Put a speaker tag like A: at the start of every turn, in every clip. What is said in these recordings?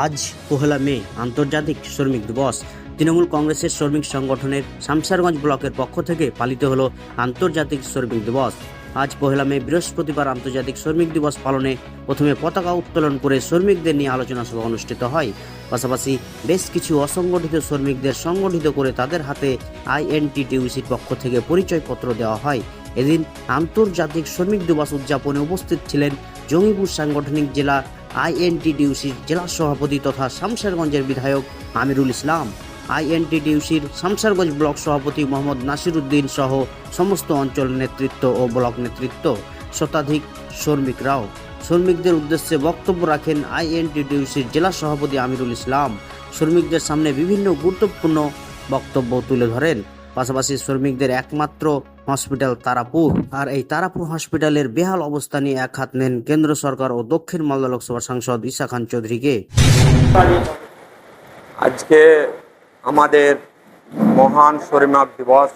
A: আজ পহেলা মে, আন্তর্জাতিক শ্রমিক দিবস। তৃণমূল কংগ্রেসের শ্রমিক সংগঠনের শামসারগঞ্জ ব্লকের পক্ষ থেকে পালিত হলো আন্তর্জাতিক শ্রমিক দিবস। আজ পহেলা মে, বৃহস্পতিবার আন্তর্জাতিক শ্রমিক দিবস পালনে প্রথমে পতাকা উত্তোলন করে শ্রমিকদের নিয়ে আলোচনা সভা অনুষ্ঠিত হয়। পাশাপাশি বেশ কিছু অসংগঠিত শ্রমিকদের সংগঠিত করে তাদের হাতে আইএনটিটিউসির পক্ষ থেকে পরিচয়পত্র দেওয়া হয়। এদিন আন্তর্জাতিক শ্রমিক দিবস উদযাপনে উপস্থিত ছিলেন জঙ্গিপুর সাংগঠনিক জেলা আইএনটিডিউসির জেলা সভাপতি তথা শামশেরগঞ্জের বিধায়ক আমিরুল ইসলাম, আইএনটিডিউসির শামসারগঞ্জ ব্লক সভাপতি মোহাম্মদ নাসির উদ্দিন সহ সমস্ত অঞ্চল নেতৃত্ব ও ব্লক নেতৃত্ব শতাধিক শ্রমিকরাও শ্রমিকদের উদ্দেশ্যে বক্তব্য রাখেন আইএনটিডিউসির জেলা সভাপতি আমিরুল ইসলাম। শ্রমিকদের সামনে বিভিন্ন গুরুত্বপূর্ণ বক্তব্য তুলে ধরেন। পাশাপাশি শ্রমিকদের একমাত্র হসপিটাল তারাপুর। আর এই তারাপুর হসপিটালের বেহাল অবস্থা নিয়ে এক হাত নেন কেন্দ্র সরকার ও দক্ষিণ মালদা লোকসভা সাংসদ ঈশা খান চৌধুরীকে।
B: আজকে আমাদের মহান শ্রমিক দিবস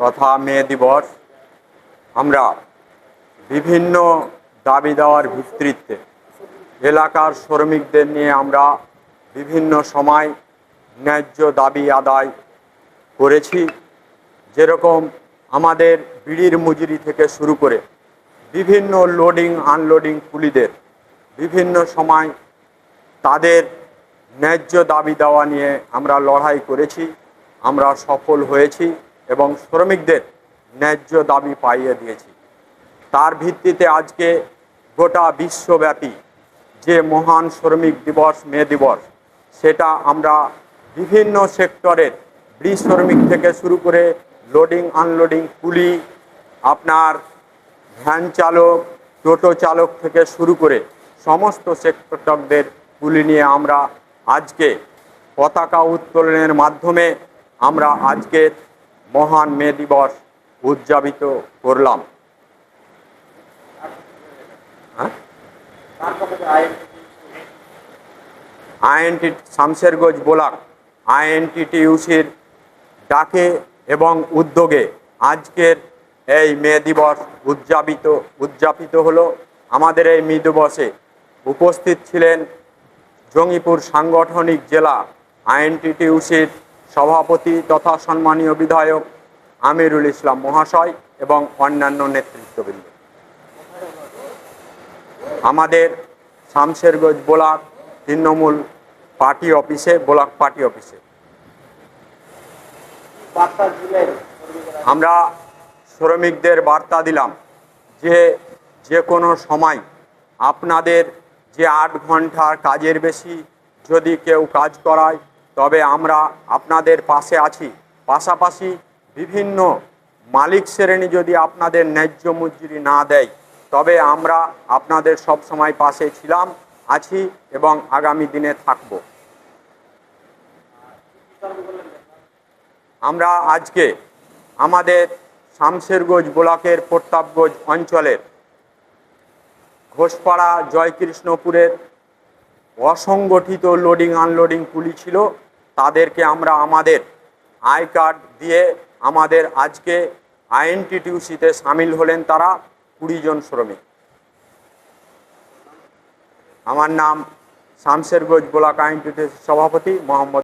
B: তথা মে দিবস, আমরা বিভিন্ন দাবি দেওয়ার ভিত্তিতে এলাকার শ্রমিকদের নিয়ে আমরা বিভিন্ন সময় ন্যায্য দাবি আদায় করেছি, যেরকম আমাদের বিড়ির মজুরি থেকে শুরু করে বিভিন্ন লোডিং আনলোডিং কুলিদের বিভিন্ন সময় তাদের ন্যায্য দাবি দেওয়া নিয়ে আমরা লড়াই করেছি, আমরা সফল হয়েছি এবং শ্রমিকদের ন্যায্য দাবি পাইয়ে দিয়েছি। তার ভিত্তিতে আজকে গোটা বিশ্বব্যাপী যে মহান শ্রমিক দিবস, মে দিবস, সেটা আমরা বিভিন্ন সেক্টরের ব্রিজ শ্রমিক থেকে শুরু করে লোডিং, আনলোডিং কুলি আপনার ভ্যান চালক, টোটো চালক থেকে শুরু করে সমস্ত সেক্টরদের গুলি নিয়ে আমরা আজকে পতাকা উত্তোলনের মাধ্যমে আমরা আজকের মহান মে দিবস উদযাপিত করলাম। হ্যাঁ? আইএনটি শামশেরগঞ্জ ব্লক, আইএনটিটিউসির ডাকে এবং উদ্যোগে আজকের এই মে দিবস উদযাপিত উদযাপিত হলো। আমাদের এই মে দিবসে উপস্থিত ছিলেন জঙ্গিপুর সাংগঠনিক জেলা আইএনটিটিউসির সভাপতি তথা সম্মানীয় বিধায়ক আমিরুল ইসলাম মহাশয় এবং অন্যান্য নেতৃত্ববৃন্দ। আমাদের শামশেরগঞ্জ ব্লক তৃণমূল পার্টি অফিসে, ব্লক পার্টি অফিসে আমরা শ্রমিকদের বার্তা দিলাম যে যে কোনো সময় আপনাদের যে আট ঘণ্টার কাজের বেশি যদি কেউ কাজ করায় তবে আমরা আপনাদের পাশে আছি। পাশাপাশি বিভিন্ন মালিক শ্রেণি যদি আপনাদের ন্যায্য মজুরি না দেয় তবে আমরা আপনাদের সব সময় পাশে ছিলাম আছি এবং আগামী দিনে থাকব। আমরা আজকে আমাদের শামশেরগঞ্জ ব্লকের প্রতাপগঞ্জ অঞ্চলের ঘোষপাড়া জয়কৃষ্ণপুরের অসংগঠিত লোডিং আনলোডিং কুলি ছিল, তাদেরকে আমরা আমাদের আই কার্ড দিয়ে আমাদের আজকে আইএনটিটিউসিতে সামিল হলেন তারা কুড়ি জন শ্রমিক। আমার নাম শামশেরগঞ্জ ব্লক আইএনটিটিউসি সভাপতি মোহাম্মদ